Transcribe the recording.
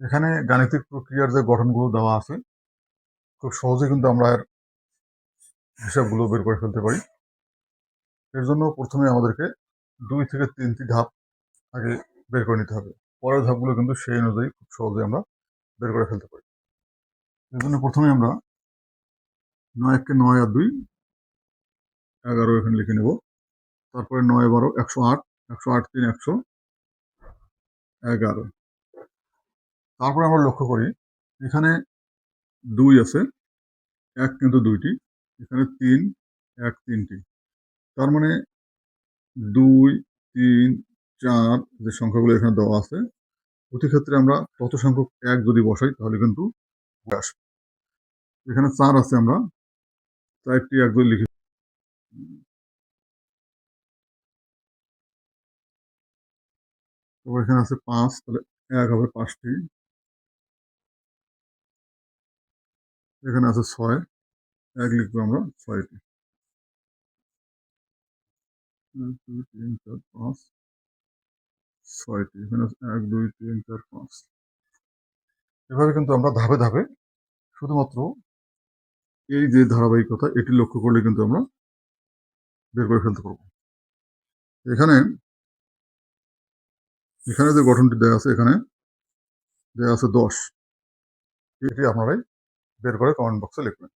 এখানে গাণিতিক প্রক্রিয়ার যে গঠনগুলো দেওয়া আছে, খুব সহজে কিন্তু আমরা এর হিসাবগুলো বের করে ফেলতে পারি। এর জন্য প্রথমে আমাদেরকে দুই থেকে তিনটি ধাপ আগে বের করে নিতে হবে। পরের ধাপগুলো কিন্তু সেই অনুযায়ী খুব সহজে আমরা বের করে ফেলতে পারি। এর জন্য প্রথমে আমরা নয় এককে নয় আর দুই, এগারো এখানে লিখে নেব। তারপরে নয় বারো, একশো আট একশো আট তিন, একশো এগারো। তারপরে আমরা লক্ষ্য করি, এখানে দুই আছে, এক কিন্তু দুইটি, এখানে তিন, এক তিনটি। তার মানে দুই, তিন, চার যে সংখ্যাগুলো এখানে দেওয়া আছে, প্রতি ক্ষেত্রে আমরা তত সংখ্যক এক যদি বসাই, তাহলে কিন্তু আসবে। এখানে চার আছে আমরা চারটি এক যদি লিখি। তারপর এখানে আছে পাঁচ, তাহলে এক হবে পাঁচটি। এখানে আছে ছয়। এক লিখব আমরা, ছয়টি। দুই, তিন, চার, পাঁচ। ছয়টি, এখানে এক, দুই, তিন, চার, পাঁচ। এভাবে কিন্তু আমরা ধাপে ধাপে শুধুমাত্র এই যে ধারাবাহিকতা, এটি লক্ষ্য করলে কিন্তু আমরা বের করে ফেলতে পারব। এখানে এখানে যে গঠনটি দেওয়া আছে, এখানে দেওয়া আছে দশ। এটি আপনারাই বের করে কমেন্ট বক্সে লিখবেন